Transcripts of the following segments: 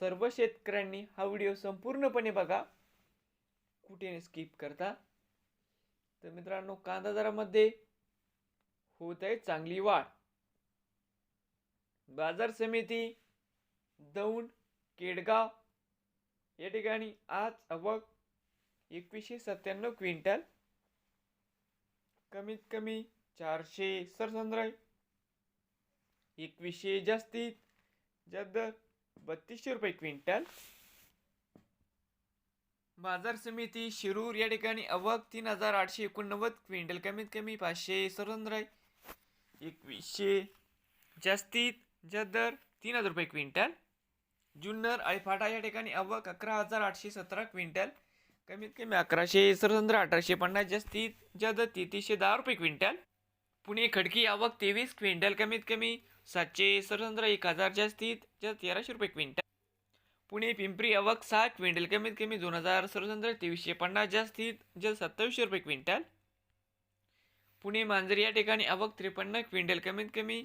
सर्व शेतकऱ्यांनी हा व्हिडिओ संपूर्णपणे बघा. कुठे स्किप करता. तर मित्रांनो कांदा दरामध्ये होत आहे चांगली वाढ. बाजार समिती दौंड केडगाव या ठिकाणी आज आवक एकवीसशे सत्त्याण्णव क्विंटल. कमीत कमी चारशे सरसंद्राय. एकवीसशे जास्तीत जास्त बत्तीसशे रुपये क्विंटल. बाजार समिती शिरूर या ठिकाणी अवक तीन हजार आठशे एकोणनव्वद क्विंटल कमीत कमी पाचशे सरंद्राय एकवीसशे जास्तीत जदर दर तीन हजार रुपये क्विंटल. जुन्नर आळीफाटा या ठिकाणी अवक अकरा हजार आठशे सतरा क्विंटल कमीत कमी अकराशे सरसंद्र अठराशे पन्नास जास्तीत जदर तेतीसशे तेहतीसशे दहा रुपये क्विंटल. पुणे खडकी आवक तेवीस क्विंटल कमीत कमी सातशे सरसंद्र एक हजार जास्तीत जास्त तेराशे रुपये क्विंटल. पुणे पिंपरी आवक सहा क्विंटल कमीत कमी दोन हजार सरसंद्र तेवीसशे पन्नास जास्तीत जास्त सत्तावीसशे रुपये क्विंटल. पुणे मांजरी या ठिकाणी आवक त्रेपन्न क्विंटल कमीत कमी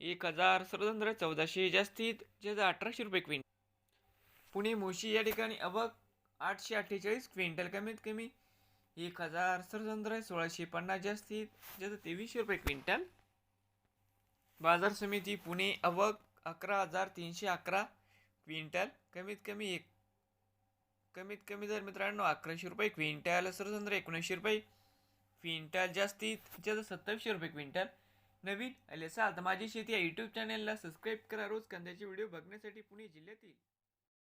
एक हजार सरसंद्र चौदाशे जास्तीत जास्त अठराशे रुपये क्विंटल. पुणे मोशी या ठिकाणी आवक आठशे अठ्ठेचाळीस क्विंटल कमीत कमी एक हजार सरसंद्र सोळाशे पन्नास जास्तीत जास्त तेवीसशे रुपये क्विंटल. बाजार समिती पुणे अवक अकरा हजार तीनशे अकरा क्विंटल. कमीत कमी एक कमीत कमी दर मित्रांनो अकराशे रुपये क्विंटल सरसंद्र एकोणीसशे रुपये क्विंटल जास्तीत ज्याचं सत्तावीसशे रुपये क्विंटल. नवीन अलेसा माझी शेती या यूट्यूब चॅनलला सबस्क्राईब करा. रोज कांद्याचे व्हिडिओ बघण्यासाठी पुणे जिल्ह्यातील